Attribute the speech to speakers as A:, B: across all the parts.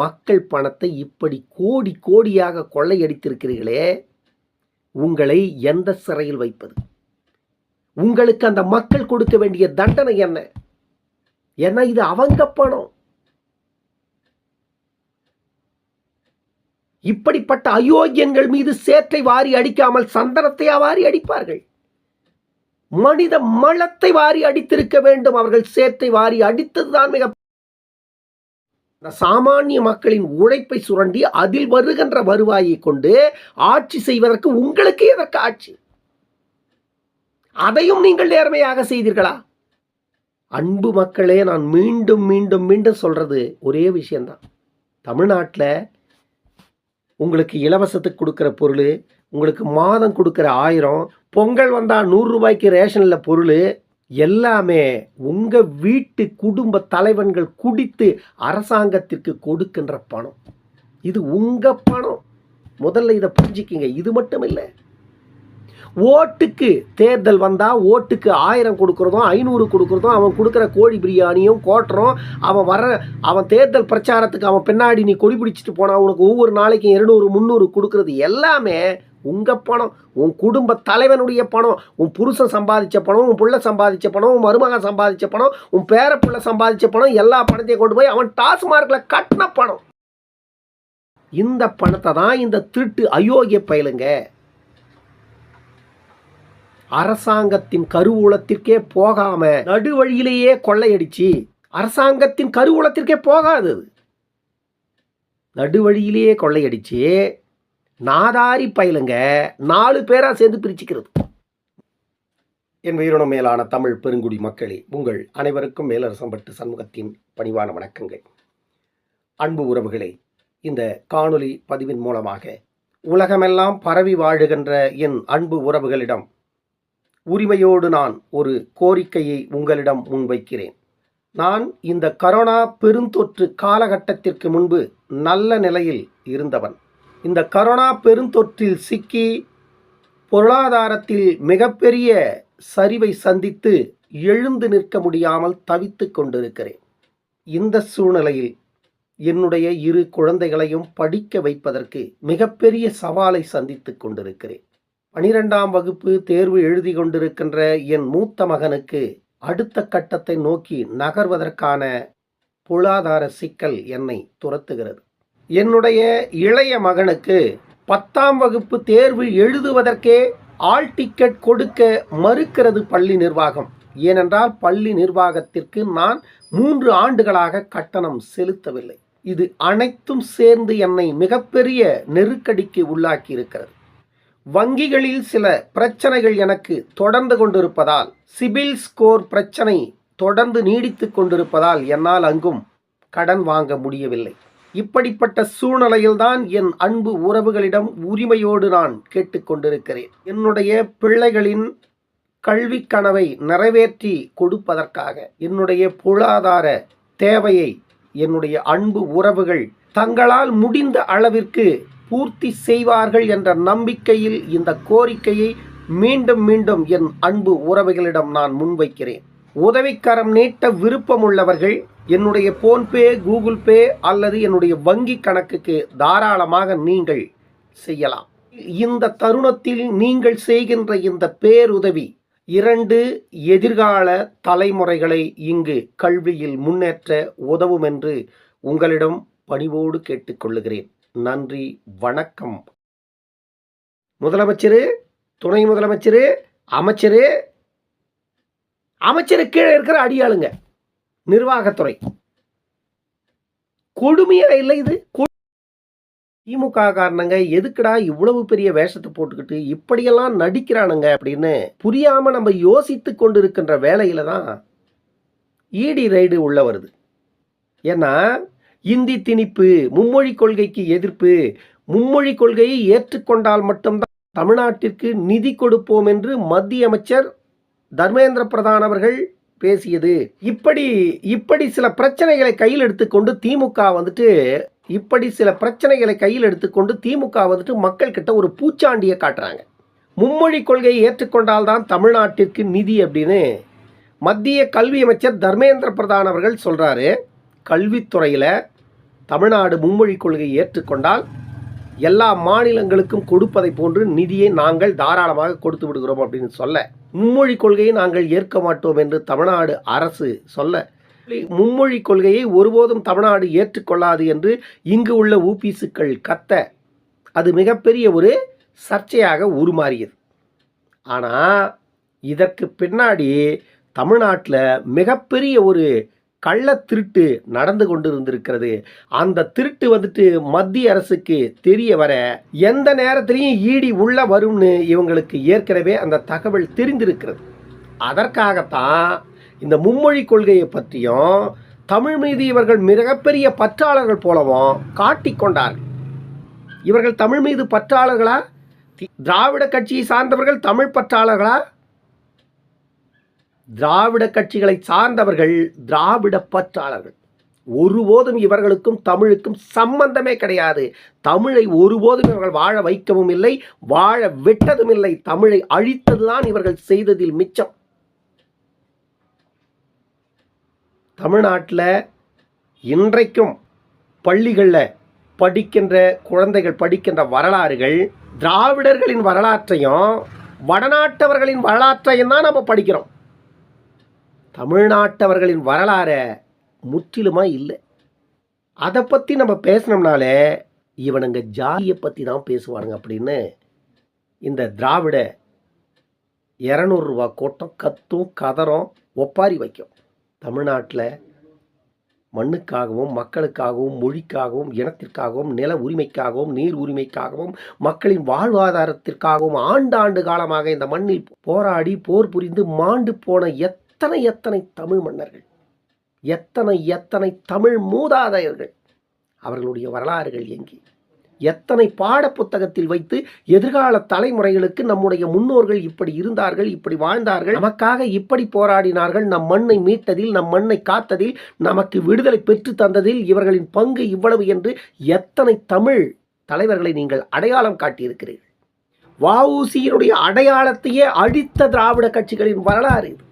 A: மக்கள் பணத்தை இப்படி கோடி கோடியாக கொள்ளையடித்திருக்கிறீர்களே உங்களை எந்த சிறையில் வைப்பது? உங்களுக்கு அந்த மக்கள் கொடுக்க வேண்டிய தண்டனை என்ன? ஏன்னா இது அவங்க பணம். இப்படிப்பட்ட அயோக்கியங்கள் மீது சேற்றை வாரி அடிக்காமல் சந்தனத்தை வாரி அடிப்பார்கள். மனித மலத்தை வாரி அடித்திருக்க வேண்டும் அவர்கள் சேற்றை வாரி அடித்ததுதான் மிக இந்த சாமானிய மக்களின் உழைப்பை சுரண்டி அதில் வருகின்ற வருவாயை கொண்டு ஆட்சி செய்வதற்கு உங்களுக்கு எதற்கு ஆட்சி? அதையும் நீங்கள் நேர்மையாக செய்தீர்களா? அன்பு மக்களே நான் மீண்டும் மீண்டும் மீண்டும் சொல்றது ஒரே விஷயம்தான். தமிழ்நாட்டில் உங்களுக்கு இலவசத்துக்கு கொடுக்குற பொருள் உங்களுக்கு மாதம் கொடுக்குற ஆயிரம் பொங்கல் வந்தால் நூறு ரூபாய்க்கு ரேஷனில் பொருள் எல்லாமே உங்கள் வீட்டு குடும்ப தலைவன்கள் குடித்து அரசாங்கத்திற்கு கொடுக்கின்ற பணம். இது உங்கள் பணம். முதல்ல இதை புரிஞ்சுக்கிங்க. இது மட்டும் இல்லை. ஓட்டுக்கு தேர்தல் வந்தால் ஓட்டுக்கு ஆயிரம் கொடுக்குறதும் ஐநூறு கொடுக்குறதும் அவன் கொடுக்குற கோழி பிரியாணியும் கோட்டுறோம் அவன் வர அவன் தேர்தல் பிரச்சாரத்துக்கு அவன் பின்னாடி நீ கொடி பிடிச்சிட்டு போனால் உனக்கு ஒவ்வொரு நாளைக்கும் இருநூறு முந்நூறு கொடுக்கறது எல்லாமே உங்கள் பணம் உன் குடும்ப தலைவனுடைய பணம் உன் புருஷன் சம்பாதிச்ச பணம் உன் பிள்ளை சம்பாதிச்ச பணம் உன் மருமகன் சம்பாதிச்ச பணம் உன் பேர பிள்ளை சம்பாதிச்ச பணம் எல்லா பணத்தையும் கொண்டு போய் அவன் டாஸ்மார்க்கில் கட்டின பணம் இந்த பணத்தை தான் இந்த திருட்டு அயோக்கிய பயலுங்க அரசாங்கத்தின் கருவூலத்திற்கே போகாம நடுவழியிலேயே கொள்ளையடிச்சு அரசாங்கத்தின் கருவூலத்திற்கே போகாது அது. நடுவழியிலேயே கொள்ளையடிச்சு நாதாரி பயலுங்க நாலு பேராக சேர்ந்து பிரிச்சுக்கிறது. என் உயிரினம் மேலான தமிழ் பெருங்குடி மக்களே உங்கள் அனைவருக்கும் மேலரசம்பட்டு சண்முகத்தின் பணிவான வணக்கங்கள். அன்பு உறவுகளே இந்த காணொலி பதிவின் மூலமாக உலகமெல்லாம் பரவி வாழுகின்ற என் அன்பு உறவுகளிடம் உரிமையோடு நான் ஒரு கோரிக்கையை உங்களிடம் முன்வைக்கிறேன். நான் இந்த கரோனா பெருந்தொற்று காலகட்டத்திற்கு முன்பு நல்ல நிலையில் இருந்தவன். இந்த கரோனா பெருந்தொற்றில் சிக்கி பொருளாதாரத்தில் மிகப்பெரிய சரிவை சந்தித்து எழுந்து நிற்க முடியாமல் தவித்து கொண்டிருக்கிறேன். இந்த சூழ்நிலையில் என்னுடைய இரு குழந்தைகளையும் படிக்க வைப்பதற்கு மிகப்பெரிய சவாலை சந்தித்து கொண்டிருக்கிறேன். பனிரெண்டாம் வகுப்பு தேர்வு எழுதி கொண்டிருக்கின்ற என் மூத்த மகனுக்கு அடுத்த கட்டத்தை நோக்கி நகர்வதற்கான பொருளாதார சிக்கல் என்னை துரத்துகிறது. என்னுடைய இளைய மகனுக்கு பத்தாம் வகுப்பு தேர்வு எழுதுவதற்கே ஆல் டிக்கெட் கொடுக்க மறுக்கிறது பள்ளி நிர்வாகம். ஏனென்றால் பள்ளி நிர்வாகத்திற்கு நான் மூன்று ஆண்டுகளாக கட்டணம் செலுத்தவில்லை. இது அனைத்தும் சேர்ந்து என்னை மிகப்பெரிய நெருக்கடிக்கு உள்ளாக்கி இருக்கிறது வங்கிகளில் சில பிரச்சனைகள் எனக்கு தொடர்ந்து கொண்டிருப்பதால் சிபில் ஸ்கோர் பிரச்சனை தொடர்ந்து நீடித்து கொண்டிருப்பதால் என்னால் அங்கும் கடன் வாங்க முடியவில்லை. இப்படிப்பட்ட சூழ்நிலையில்தான் என் அன்பு உறவுகளிடம் உரிமையோடு நான் கேட்டுக்கொண்டிருக்கிறேன். என்னுடைய பிள்ளைகளின் கல்வி கனவை நிறைவேற்றி கொடுப்பதற்காக என்னுடைய பொருளாதார தேவையை என்னுடைய அன்பு உறவுகள் தங்களால் முடிந்த அளவிற்கு பூர்த்தி செய்வார்கள் என்ற நம்பிக்கையில் இந்த கோரிக்கையை மீண்டும் மீண்டும் என் அன்பு உறவுகளிடம் நான் முன்வைக்கிறேன். உதவிக்கரம் நீட்ட விருப்பமுள்ளவர்கள் என்னுடைய போன்பே கூகுள் பே அல்லது என்னுடைய வங்கி கணக்குக்கு தாராளமாக நீங்கள் செய்யலாம். இந்த தருணத்தில் நீங்கள் செய்கின்ற இந்த பேருதவி இரண்டு எதிர்கால தலைமுறைகளை இங்கு கல்வியில் முன்னேற்ற உதவும் என்று உங்களிடம் பணிவோடு கேட்டுக்கொள்ளுகிறேன். நன்றி வணக்கம். முதலமைச்சர் துணை முதலமைச்சர் அமைச்சரு அமைச்சரு கீழே இருக்கிற அடியாளுங்க. நிர்வாகத்துறை. கொடுமையா இல்லை இது? திமுக காரணங்க எதுக்குடா இவ்வளவு பெரிய வேஷத்தை போட்டுக்கிட்டு இப்படியெல்லாம் நடிக்கிறானுங்க அப்படின்னு புரியாம நம்ம யோசித்து கொண்டிருக்கின்ற வேலையில தான் ஈடி ரைடு உள்ள வருது. ஏன்னா இந்தி திணிப்பு மும்மொழி கொள்கைக்கு எதிர்ப்பு மும்மொழி கொள்கையை ஏற்றுக்கொண்டால் மட்டும்தான் தமிழ்நாட்டிற்கு நிதி கொடுப்போம் என்று மத்திய அமைச்சர் தர்மேந்திர பிரதான் அவர்கள் பேசியது. இப்படி இப்படி சில பிரச்சனைகளை கையில் எடுத்துக்கொண்டு திமுக வந்துட்டு இப்படி சில பிரச்சனைகளை கையில் எடுத்துக்கொண்டு திமுக வந்துட்டு மக்கள் கிட்ட ஒரு பூச்சாண்டியை காட்டுறாங்க. மும்மொழி கொள்கையை ஏற்றுக்கொண்டால்தான் தமிழ்நாட்டிற்கு நிதி அப்படின்னு மத்திய கல்வி அமைச்சர் தர்மேந்திர பிரதான் அவர்கள் சொல்கிறாரு கல்வித்துறையில் தமிழ்நாடு மும்மொழி கொள்கையை ஏற்றுக்கொண்டால் எல்லா மாநிலங்களுக்கும் கொடுப்பதை போன்று நிதியை நாங்கள் தாராளமாக கொடுத்து விடுகிறோம் அப்படின்னு சொல்ல மும்மொழி கொள்கையை நாங்கள் ஏற்க மாட்டோம் என்று தமிழ்நாடு அரசு சொல்ல மும்மொழி கொள்கையை ஒருபோதும் தமிழ்நாடு ஏற்றுக்கொள்ளாது என்று இங்கு உள்ள ஊபிசுக்கள் கத்த அது மிகப்பெரிய ஒரு சர்ச்சையாக உருமாறியது. ஆனால் இதற்கு பின்னாடி தமிழ்நாட்டில் மிகப்பெரிய ஒரு கள்ள திருட்டு நடந்து கொண்டிருந்திருக்கிறது. அந்த திருட்டு வந்துட்டு மத்திய அரசுக்கு தெரிய வர எந்த நேரத்திலையும் ஈடி உள்ள வரும்னு இவங்களுக்கு ஏற்கனவே அந்த தகவல் தெரிந்திருக்கிறது. அதற்காகத்தான் இந்த மும்மொழி கொள்கையை பற்றியும் தமிழ் மீது இவர்கள் மிகப்பெரிய பற்றாளர்கள் போலவும் காட்டிக்கொண்டார்கள் இவர்கள் தமிழ் மீது பற்றாளர்களா? திராவிட கட்சியை சார்ந்தவர்கள் தமிழ் பற்றாளர்களா? திராவிட கட்சிகளை சார்ந்தவர்கள் திராவிட பற்றாளர்கள். ஒருபோதும் இவர்களுக்கும் தமிழுக்கும் சம்பந்தமே கிடையாது. தமிழை ஒருபோதும் இவர்கள் வாழ வைக்கவும் இல்லை வாழ விட்டதும் இல்லை. தமிழை அழித்ததுதான் இவர்கள் செய்ததில் மிச்சம். தமிழ்நாட்டில் இன்றைக்கும் பள்ளிகளில் படிக்கின்ற குழந்தைகள் படிக்கின்ற வரலாறுகள் திராவிடர்களின் வரலாற்றையும் வடநாட்டவர்களின் வரலாற்றையும் தான் நம்ம படிக்கிறோம். தமிழ்நாட்டவர்களின் வரலாறை முற்றிலுமாக இல்லை. அதை பற்றி நம்ம பேசினோம்னாலே இவனுங்க ஜாதியை பற்றி தான் பேசுவானுங்க அப்படின்னு இந்த திராவிட இரநூறுவா கூட்டம் கத்தும் கதறும் ஒப்பாரி வைக்கும். தமிழ்நாட்டில் மண்ணுக்காகவும் மக்களுக்காகவும் மொழிக்காகவும் இனத்திற்காகவும் நில உரிமைக்காகவும் நீர் உரிமைக்காகவும் மக்களின் வாழ்வாதாரத்திற்காகவும் ஆண்டாண்டு காலமாக இந்த மண்ணில் போராடி போர் புரிந்து மாண்டு போன எத் எத்தனை எத்தனை தமிழ் மன்னர்கள் எத்தனை எத்தனை தமிழ் மூதாதையர்கள் அவர்களுடைய வரலாறுகள் எங்கே? எத்தனை பாட புத்தகத்தில் வைத்து எதிர்கால தலைமுறைகளுக்கு நம்முடைய முன்னோர்கள் இப்படி இருந்தார்கள் இப்படி வாழ்ந்தார்கள் நமக்காக இப்படி போராடினார்கள் நம் மண்ணை மீட்டதில் நம் மண்ணை காத்ததில் நமக்கு விடுதலை பெற்று தந்ததில் இவர்களின் பங்கு இவ்வளவு என்று எத்தனை தமிழ் தலைவர்களை நீங்கள் அடையாளம் காட்டியிருக்கிறீர்கள்? வஉசியினுடைய அடையாளத்தையே அழித்த திராவிட கட்சிகளின் வரலாறு இது.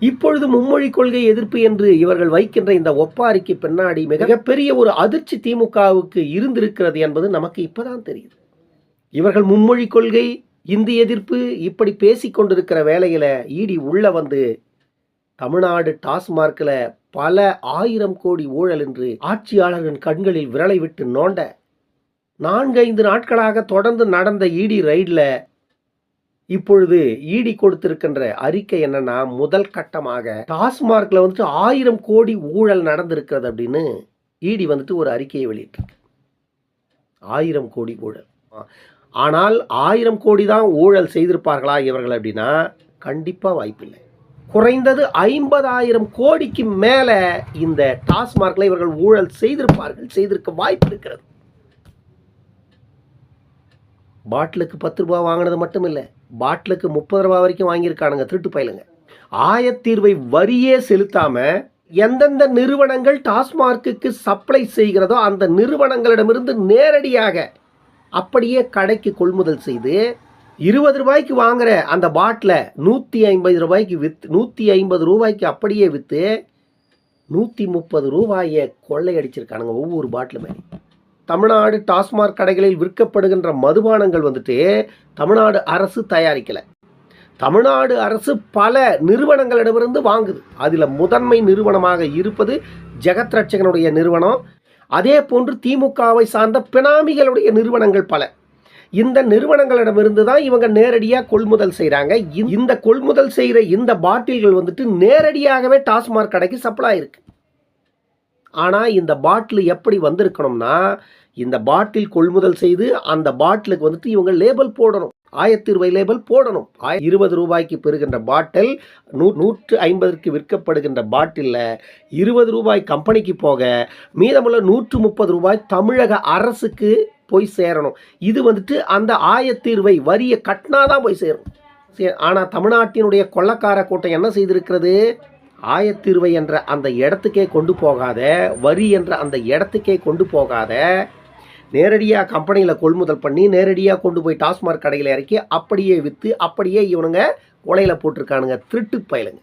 A: இப்பொழுது மும்மொழி கொள்கை எதிர்ப்பு என்று இவர்கள் வைக்கின்ற இந்த ஒப்பாரிக்கு பின்னாடி மிகப்பெரிய ஒரு அதிர்ச்சி திமுகவுக்கு இருந்திருக்கிறது என்பது நமக்கு இப்போதான் தெரியுது. இவர்கள் மும்மொழி கொள்கை இந்தி எதிர்ப்பு இப்படி பேசிக்கொண்டிருக்கிற கொண்டிருக்கிற ஈடி உள்ள வந்து தமிழ்நாடு டாஸ்மார்க்கில் பல ஆயிரம் கோடி ஊழல் என்று ஆட்சியாளரின் கண்களில் விரலை விட்டு நோண்ட நான்கைந்து நாட்களாக தொடர்ந்து நடந்த இடி ரைடில் இப்பொழுது ஈடி கொடுத்திருக்கின்ற அறிக்கை என்னன்னா முதல் கட்டமாக டாஸ்மார்க்ல வந்துட்டு ஆயிரம் கோடி ஊழல் நடந்திருக்கிறது அப்படின்னு ஈடி வந்துட்டு ஒரு அறிக்கையை வெளியிட்டிருக்கு. ஆயிரம் கோடி ஊழல். ஆனால் ஆயிரம் கோடி தான் ஊழல் செய்திருப்பார்களா இவர்கள் அப்படின்னா கண்டிப்பாக வாய்ப்பில்லை. குறைந்தது ஐம்பதாயிரம் கோடிக்கு மேலே இந்த டாஸ்மார்க்ல இவர்கள் ஊழல் செய்திருப்பார்கள் செய்திருக்க வாய்ப்பு இருக்கிறது. பாட்டிலுக்கு பத்து ரூபா வாங்கினது மட்டும் இல்லை பாட்டிலுக்கு முப்பது ரூபா வரைக்கும் வாங்கியிருக்கானுங்க திருட்டு பயிலுங்க. ஆயத்தீர்வை வரியே செலுத்தாம எந்தெந்த நிறுவனங்கள் டாஸ்மார்க்குக்கு சப்ளை செய்கிறதோ அந்த நிறுவனங்களிடமிருந்து நேரடியாக அப்படியே கடைக்கு கொள்முதல் செய்து இருபது ரூபாய்க்கு வாங்குற அந்த பாட்டிலை நூற்றி ஐம்பது ரூபாய்க்கு வித் நூற்றி ஐம்பது ரூபாய்க்கு அப்படியே விற்று நூற்றி முப்பது ரூபாயை கொள்ளையடிச்சிருக்கானுங்க ஒவ்வொரு பாட்டிலுமே. தமிழ்நாடு டாஸ்மாக் கடைகளில் விற்கப்படுகின்ற மதுபானங்கள் வந்துட்டு தமிழ்நாடு அரசு தயாரிக்கலை. தமிழ்நாடு அரசு பல நிறுவனங்களிடமிருந்து வாங்குது. அதில் முதன்மை நிறுவனமாக இருப்பது ஜெகத் ரட்சகனுடைய நிறுவனம். அதே போன்று திமுகவை சார்ந்த பினாமிகளுடைய நிறுவனங்கள் பல. இந்த நிறுவனங்களிடமிருந்து தான் இவங்க நேரடியாக கொள்முதல் செய்கிறாங்க இந்த கொள்முதல் செய்கிற இந்த பாட்டில்கள் வந்துட்டு நேரடியாகவே டாஸ்மாக் கடைக்கு சப்ளை இருக்குது ஆனால் இந்த பாட்டில் எப்படி வந்திருக்கணும்னா இந்த பாட்டில் கொள்முதல் செய்து அந்த பாட்டிலுக்கு வந்துட்டு இவங்க லேபிள் போடணும். ஆயிரத்தி ரூபாய் லேபிள் போடணும். ஆய இருபது ரூபாய்க்கு பெறுகின்ற பாட்டில் நூ நூற்று ஐம்பதுக்கு விற்கப்படுகின்ற பாட்டிலில் இருபது ரூபாய் கம்பெனிக்கு போக மீதமுள்ள நூற்று முப்பது ரூபாய் தமிழக அரசுக்கு போய் சேரணும். இது வந்துட்டு அந்த ஆயிரத்தி ரூபாய் வரியை கட்டினா தான் போய் சேரும். ஆனால் தமிழ்நாட்டினுடைய கொள்ளக்கார கூட்டம் என்ன செய்திருக்கிறது? ஆயத்தீர்வை என்ற அந்த இடத்துக்கே கொண்டு போகாத வரி என்ற அந்த இடத்துக்கே கொண்டு போகாத நேரடியாக கம்பெனியில் கொள்முதல் பண்ணி நேரடியாக கொண்டு போய் டாஸ்மாக் கடையில் இறக்கி அப்படியே விற்று அப்படியே இவனுங்க கொலையில் போட்டிருக்கானுங்க. திருட்டு பயலுங்க.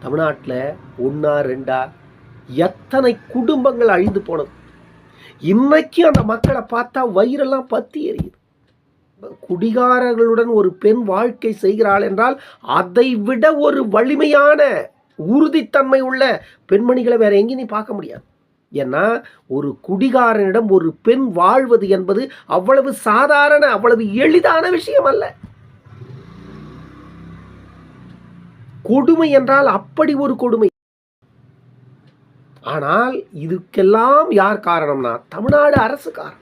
A: தமிழ்நாட்டில் ஒன்றா ரெண்டா எத்தனை குடும்பங்கள் அழிந்து போனது. இன்னைக்கும் அந்த மக்களை பார்த்தா வயிறெல்லாம் பற்றி எரியுது. குடிகாரர்களுடன் ஒரு பெண் வாழ்க்கை செய்கிறாள் என்றால் அதை விட ஒரு வலிமையான உறுதித்தன்மை உள்ள பெண்மணிகளை வேற எங்கேயும் நீ பார்க்க முடியாது. ஏன்னா ஒரு குடிகாரனிடம் ஒரு பெண் வாழ்வது என்பது அவ்வளவு சாதாரண அவ்வளவு எளிதான விஷயம் அல்ல. கொடுமை என்றால் அப்படி ஒரு கொடுமை. ஆனால் இதுக்கெல்லாம் யார் காரணம்னா தமிழ்நாடு அரசு காரணம்.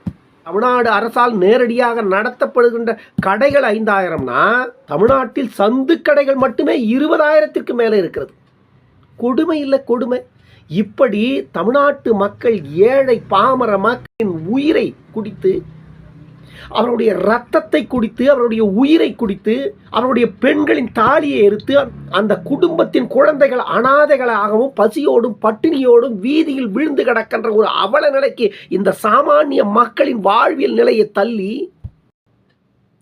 A: தமிழ்நாடு அரசால் நேரடியாக நடத்தப்படுகின்ற கடைகள் ஐந்தாயிரம்னா தமிழ்நாட்டில் சந்து கடைகள் மட்டுமே இருபதாயிரத்திற்கு மேலே இருக்கிறது. கொடுமை இல்லை கொடுமை. இப்படி தமிழ்நாட்டு மக்கள் ஏழை பாமர மக்களின் உயிரை குடித்து அவருடைய ரத்தத்தை குடித்து அவருடைய உயிரை குடித்து அவருடைய பெண்களின் தாலியை எரித்து அந்த குடும்பத்தின் குழந்தைகள் அனாதைகளாகவும் பசியோடும் பட்டினியோடும் வீதியில் விழுந்து கிடக்கின்ற ஒரு அவல நிலைக்கு இந்த சாமானிய மக்களின் வாழ்வியல் நிலையை தள்ளி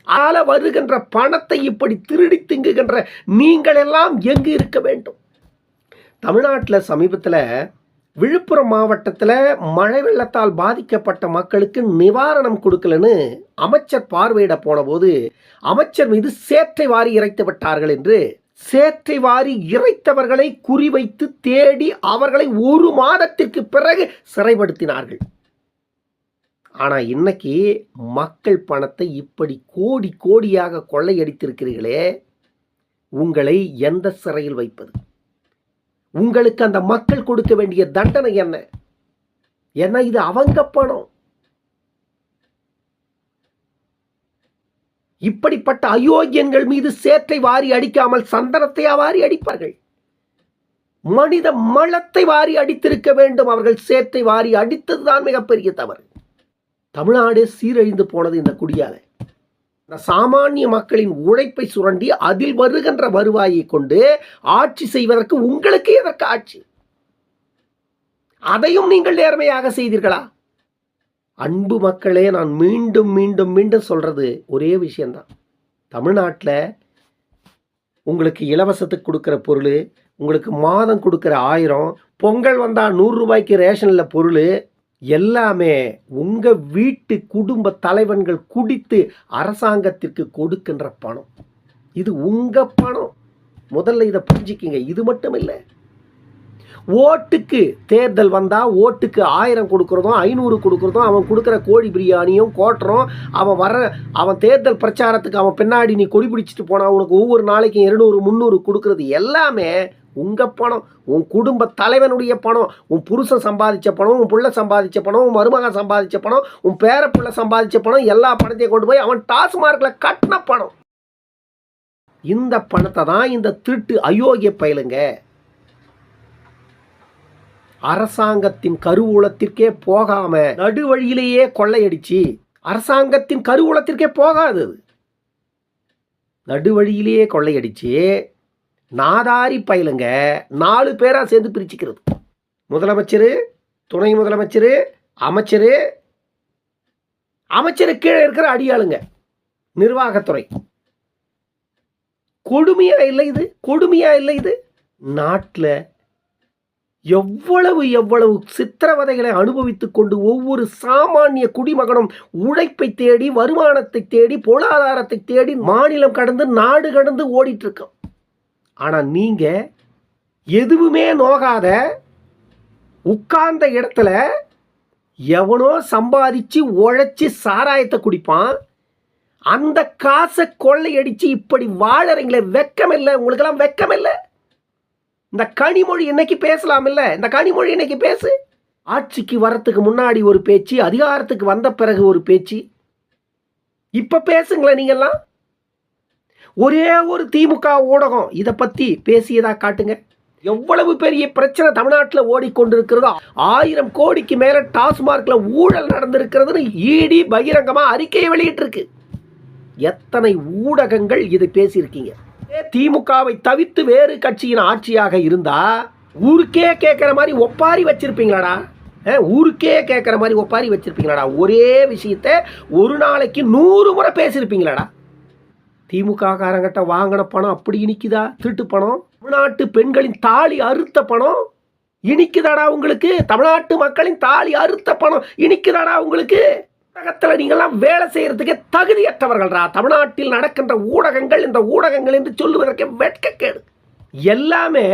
A: ஆள வருகின்ற பணத்தை இப்படி திருடி திங்குகின்ற நீங்கள் எல்லாம் எங்கு இருக்க வேண்டும்? தமிழ்நாட்டில் சமீபத்தில் விழுப்புரம் மாவட்டத்தில் மழை வெள்ளத்தால் பாதிக்கப்பட்ட மக்களுக்கு நிவாரணம் கொடுக்கலன்னு அமைச்சர் பார்வையிட போனபோது அமைச்சர் மீது சேற்றை வாரி இறைத்து விட்டார்கள் என்று சேற்றை வாரி இறைத்தவர்களை குறிவைத்து தேடி அவர்களை ஒரு மாதத்திற்கு பிறகு சிறைப்படுத்தினார்கள். ஆனால் இன்னைக்கு மக்கள் பணத்தை இப்படி கோடி கோடியாக கொள்ளையடித்திருக்கிறீர்களே உங்களை எந்த சிறையில் வைப்பது? உங்களுக்கு அந்த மக்கள் கொடுக்க வேண்டிய தண்டனை என்ன? ஏன்னா இது அவங்க பணம். இப்படிப்பட்ட அயோக்கியங்கள் மீது சேற்றை வாரி அடிக்காமல் சந்தனத்தையா வாரி அடிப்பார்கள். மனித மலத்தை வாரி அடித்திருக்க வேண்டும். அவர்கள் சேற்றை வாரி அடித்ததுதான் மிகப்பெரிய தவறு. தமிழ்நாடு சீரழிந்து போனது இந்த குடியால. இந்த சாமானிய மக்களின் உழைப்பை சுரண்டி அதில் வருகின்ற வருவாயை கொண்டு ஆட்சி செய்வதற்கு உங்களுக்கு எதற்கு ஆட்சி? அதையும் நீங்கள் நேர்மையாக செய்தீர்களா? அன்பு மக்களே நான் மீண்டும் மீண்டும் மீண்டும் சொல்றது ஒரே விஷயம்தான். தமிழ்நாட்டில் உங்களுக்கு இலவசத்துக்கு கொடுக்குற பொருள் உங்களுக்கு மாதம் கொடுக்குற ஆயிரம் பொங்கல் வந்தால் நூறு ரூபாய்க்கு ரேஷனில் பொருள் எல்லாமே உங்கள் வீட்டு குடும்ப தலைவன்கள் குடித்து அரசாங்கத்திற்கு கொடுக்கின்ற பணம். இது உங்கள் பணம். முதல்ல இதை புரிஞ்சுக்கிங்க. இது மட்டும் இல்லை. ஓட்டுக்கு தேர்தல் வந்தால் ஓட்டுக்கு ஆயிரம் கொடுக்குறதும் ஐநூறு கொடுக்குறதும் அவன் கொடுக்குற கோழி பிரியாணியும் கோட்டுறோம் அவன் வர அவன் தேர்தல் பிரச்சாரத்துக்கு அவன் பின்னாடி நீ கொடி பிடிச்சிட்டு போனால் உனக்கு ஒவ்வொரு நாளைக்கும் இருநூறு முந்நூறு கொடுக்குறது எல்லாமே உங்கள் பணம் உன் குடும்ப தலைவனுடைய பணம் உன் புருஷன் சம்பாதிச்ச பணம் உன் பிள்ளை சம்பாதிச்ச பணம் உன் மருமகன் சம்பாதிச்ச பணம் உன் பேர பிள்ளை சம்பாதிச்ச பணம் எல்லா பணத்தையும் கொண்டு போய் அவன் டாஸ்மார்க்கில் கட்டின பணம். இந்த பணத்தை தான் இந்த திருட்டு அயோக்கிய பயலுங்க. அரசாங்கத்தின் கருவூலத்திற்கே போகாம நடுவழியிலேயே கொள்ளையடிச்சு. அரசாங்கத்தின் கருவூலத்திற்கே போகாது அது. நடுவழியிலேயே கொள்ளையடிச்சு. நாதாரி பயலுங்க நாலு பேராக சேர்ந்து பிரிச்சுக்கிறது. முதலமைச்சர் துணை முதலமைச்சர் அமைச்சர் அமைச்சரு கீழே இருக்கிற அடியாளுங்க நிர்வாகத்துறை. கொடுமையா இல்லை இது? கொடுமையா இல்லை இது? நாட்டில் எவ்வளவு எவ்வளவு சித்திரவதைகளை அனுபவித்துக் கொண்டு ஒவ்வொரு சாமானிய குடிமகனும் உழைப்பை தேடி வருமானத்தை தேடி பொருளாதாரத்தை தேடி மாநிலம் கடந்து நாடு கடந்து ஓடிட்டு இருக்கோம். ஆனால் நீங்கள் எதுவுமே நோகாத உட்கார்ந்த இடத்துல எவனோ சம்பாதிச்சு உழைச்சி சாராயத்தை குடிப்பான். அந்த காசை கொள்ளையடிச்சு இப்படி வாழறீங்களே வெக்கமில்லை உங்களுக்கெல்லாம் வெக்கமில்லை இந்த கனிமொழி இன்னைக்கு பேசலாம் இல்லை இந்த கனிமொழி இன்னைக்கு பேசு. ஆட்சிக்கு வரத்துக்கு முன்னாடி ஒரு பேச்சு அதிகாரத்துக்கு வந்த பிறகு ஒரு பேச்சு. இப்போ பேசுங்களேன் நீங்கள்லாம் ஒரே ஒரு திமுக ஊடகம் இதை பத்தி பேசியதா காட்டுங்க. எவ்வளவு பெரிய பிரச்சனை தமிழ்நாட்டில் ஓடிக்கொண்டிருக்கிறதோ ஆயிரம் கோடிக்கு மேல டாஸ்மார்க்ல ஊழல் நடந்திருக்கிறதுன்னு ஈடி பகிரங்கமா அறிக்கையை வெளியிட்டிருக்கு. எத்தனை ஊடகங்கள் இதை பேசியிருக்கீங்க? திமுகவை தவிர்த்து வேறு கட்சியின் ஆட்சியாக இருந்தா ஊருக்கே கேட்குற மாதிரி ஒப்பாரி வச்சிருப்பீங்களாடா? ஊருக்கே கேட்குற மாதிரி ஒப்பாரி வச்சிருப்பீங்களாடா? ஒரே விஷயத்த ஒரு நாளைக்கு நூறு முறை பேசியிருப்பீங்களாடா? திமுக காரங்கிட்ட வாங்கின பணம் அப்படி இனிக்குதா? திருட்டு பணம்? தமிழ்நாட்டு பெண்களின் தாலி அறுத்த பணம்? இனிக்குதாடா உங்களுக்கு? தமிழ்நாட்டு மக்களின் தாலி அறுத்த பணம் இனிக்குதாடா உங்களுக்கு? ஊடகத்தில் நீங்கள்லாம் வேலை செய்யறதுக்கு தகுதியற்றவர்கள்டா. தமிழ்நாட்டில் நடக்கின்ற ஊடகங்கள் இந்த ஊடகங்கள் என்று சொல்லுவதற்கு வெட்கக்கேடு. எல்லாமே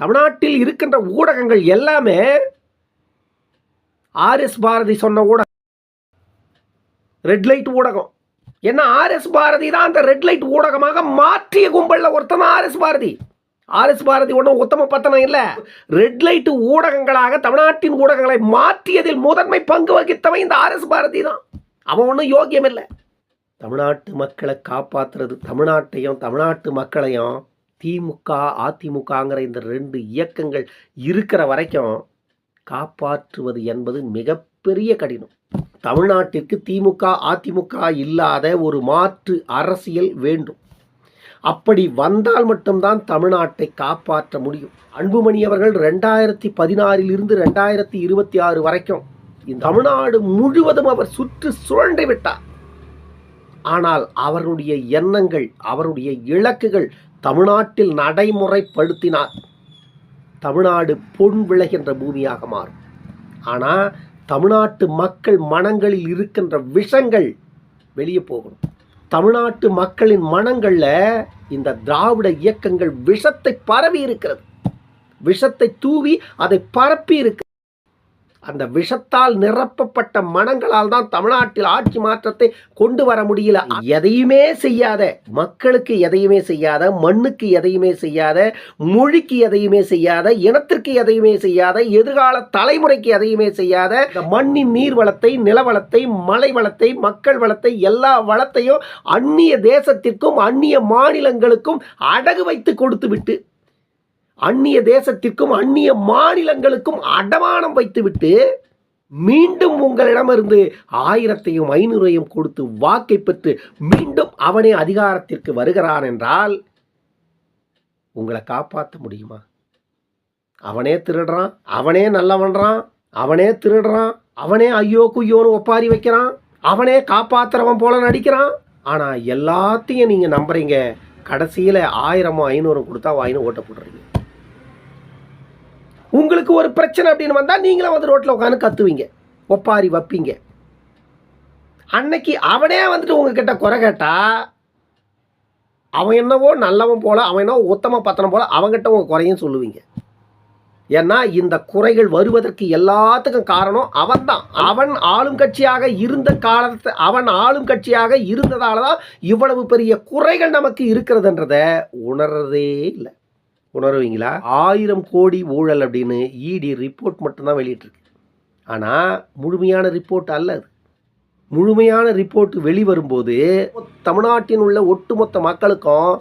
A: தமிழ்நாட்டில் இருக்கின்ற ஊடகங்கள் எல்லாமே ஆர்எஸ் பாரதி சொன்ன ஊடகம். ரெட் லைட் ஊடகம். என்ன ஆர்எஸ் பாரதி தான் அந்த ரெட் லைட் ஊடகமாக மாற்றிய கும்பலில் ஒருத்தன் ஆர்எஸ் பாரதி. ஆர்எஸ் பாரதி ஒன்றும் உத்தம பத்தனம் இல்லை. ரெட் லைட் ஊடகங்களாக தமிழ்நாட்டின் ஊடகங்களை மாற்றியதில் முதன்மை பங்கு வகித்தவன் இந்த ஆர்எஸ் பாரதி தான். அவன் ஒன்றும் யோக்கியம் இல்லை. தமிழ்நாட்டு மக்களை காப்பாற்றுறது தமிழ்நாட்டையும் தமிழ்நாட்டு மக்களையும் திமுக அதிமுகங்கிற இந்த ரெண்டு இயக்கங்கள் இருக்கிற வரைக்கும் காப்பாற்றுவது என்பது மிகப்பெரிய கடினம். தமிழ்நாட்டிற்கு திமுக அதிமுக இல்லாத ஒரு மாற்று அரசியல் வேண்டும். அப்படி வந்தால் மட்டும்தான் தமிழ்நாட்டை காப்பாற்ற முடியும். அன்புமணி அவர்கள் ரெண்டாயிரத்தி பதினாறிலிருந்து ரெண்டாயிரத்தி இருபத்தி ஆறு வரைக்கும் தமிழ்நாடு முழுவதும் அவர் சுற்று சுழண்டு விட்டார். ஆனால் அவருடைய எண்ணங்கள் அவருடைய இலக்குகள் தமிழ்நாட்டில் நடைமுறைப்படுத்தினார். தமிழ்நாடு பொன் விளைகின்ற பூமியாக மாறும். ஆனால் தமிழ்நாட்டு மக்கள் மனங்களில் இருக்கின்ற விஷங்கள் வெளியே போகணும். தமிழ்நாட்டு மக்களின் மனங்களில் இந்த திராவிட இயக்கங்கள் விஷத்தை பரவி இருக்கிறது. விஷத்தை தூவி அதை பரப்பி இருக்கு அந்த விஷத்தால் நிரப்பப்பட்ட மனங்களால் தான் தமிழ்நாட்டில் ஆட்சி மாற்றத்தை கொண்டு வர முடியல. எதையுமே செய்யாத மக்களுக்கு எதையுமே செய்யாத மண்ணுக்கு எதையுமே செய்யாத மொழிக்கு எதையுமே செய்யாத இனத்திற்கு எதையுமே செய்யாத எதிர்கால தலைமுறைக்கு எதையுமே செய்யாத மண்ணின் நீர் வளத்தை நிலவளத்தை மலை வளத்தை மக்கள் வளத்தை எல்லா வளத்தையும் அந்நிய தேசத்திற்கும் அந்நிய மாநிலங்களுக்கும் அடகு வைத்து கொடுத்து விட்டு அந்நிய தேசத்திற்கும் அந்நிய மாநிலங்களுக்கும் அடமானம் வைத்துவிட்டு மீண்டும் உங்களிடமிருந்து ஆயிரத்தையும் ஐநூறையும் கொடுத்து வாக்கை பெற்று மீண்டும் அவனே அதிகாரத்திற்கு வருகிறான் என்றால் உங்களை காப்பாற்ற முடியுமா? அவனே திருடுறான் அவனே நல்லவன்றான் அவனே திருடுறான் அவனே ஐயோ குய்யோன்னு ஒப்பாரி வைக்கிறான் அவனே காப்பாத்துறவன் போல நடிக்கிறான். ஆனால் எல்லாத்தையும் நீங்கள் நம்புறீங்க. கடைசியில் ஆயிரமோ ஐநூறும் கொடுத்தா வாயின்னு ஓட்ட போடுறீங்க. உங்களுக்கு ஒரு பிரச்சனை அப்படின்னு வந்தால் நீங்களும் வந்து ரோட்டில் உட்காந்து கத்துவீங்க. ஒப்பாரி வைப்பீங்க. அன்னைக்கு அவனே வந்துட்டு உங்ககிட்ட குறை கேட்டா அவன் என்னவோ நல்லவன் போல அவன் என்னவோ உத்தம பத்தனம் போல அவங்ககிட்ட உங்க குறையும் சொல்லுவீங்க. ஏன்னா இந்த குறைகள் வருவதற்கு எல்லாத்துக்கும் காரணம் அவன் தான் அவன் ஆளும் கட்சியாக இருந்த காலத்தை அவன் ஆளும் கட்சியாக இருந்ததால தான் இவ்வளவு பெரிய குறைகள் நமக்கு இருக்கிறதுன்றத உணர்றதே இல்லை. உணர்வீங்களா? ஆயிரம் கோடி ஊழல் அப்படின்னு இடி ரிப்போர்ட் மட்டும்தான் வெளியிட்டிருக்கு. ஆனால் முழுமையான ரிப்போர்ட் அல்ல அது. முழுமையான ரிப்போர்ட் வெளிவரும்போது தமிழ்நாட்டின் உள்ள ஒட்டுமொத்த மக்களுக்கும்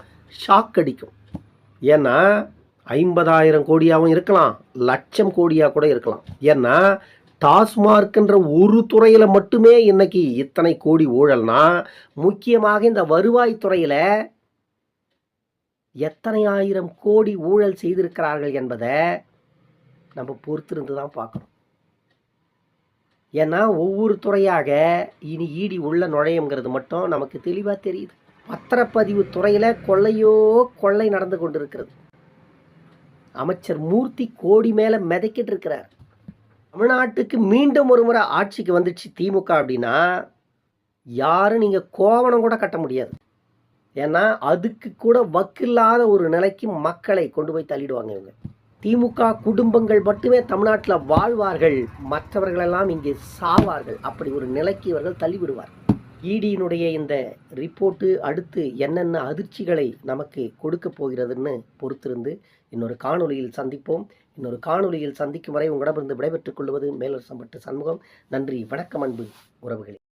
A: ஷாக் அடிக்கும். ஏன்னா ஐம்பதாயிரம் கோடியாகவும் இருக்கலாம் லட்சம் கோடியாக கூட இருக்கலாம். ஏன்னா டாஸ்மார்க்ன்ற ஒரு துறையில் மட்டுமே இன்னைக்கு இத்தனை கோடி ஊழல்னா முக்கியமாக இந்த வருவாய் துறையில் எத்தனை ஆயிரம் கோடி ஊழல் செய்திருக்கிறார்கள் என்பதை நம்ம பொறுத்திருந்து தான் பார்க்கணும். ஏன்னா ஒவ்வொரு துறையாக இனி ஈடி உள்ள நுழையுங்கிறது மட்டும் நமக்கு தெளிவாக தெரியுது. பத்திரப்பதிவு துறையில் கொள்ளையோ கொள்ளை நடந்து கொண்டிருக்கிறது. அமைச்சர் மூர்த்தி கோடி மேலே மிதக்கிட்டு இருக்கிறார். தமிழ்நாட்டுக்கு மீண்டும் ஒரு முறை ஆட்சிக்கு வந்துச்சு திமுக அப்படின்னா யாரும் நீங்கள் கோவணம் கூட கட்ட முடியாது. ஏன்னா அதுக்கு கூட வக்கில்லாத ஒரு நிலைக்கு மக்களை கொண்டு போய் தள்ளிடுவாங்க இவங்க. திமுக குடும்பங்கள் மட்டுமே தமிழ்நாட்டில் வாழ்வார்கள். மற்றவர்களெல்லாம் இங்கே சாவார்கள். அப்படி ஒரு நிலைக்கு இவர்கள் தள்ளிவிடுவார். இடியினுடைய இந்த ரிப்போர்ட்டு அடுத்து என்னென்ன அதிர்ச்சிகளை நமக்கு கொடுக்க போகிறதுன்னு பொறுத்திருந்து இன்னொரு காணொளியில் சந்திப்போம். இன்னொரு காணொலியில் சந்திக்கும் வரை உங்களிடமிருந்து விடைபெற்றுக் கொள்வது மேலரசம்பட்டு சண்முகம். நன்றி வணக்கம் அன்பு உறவுகளே.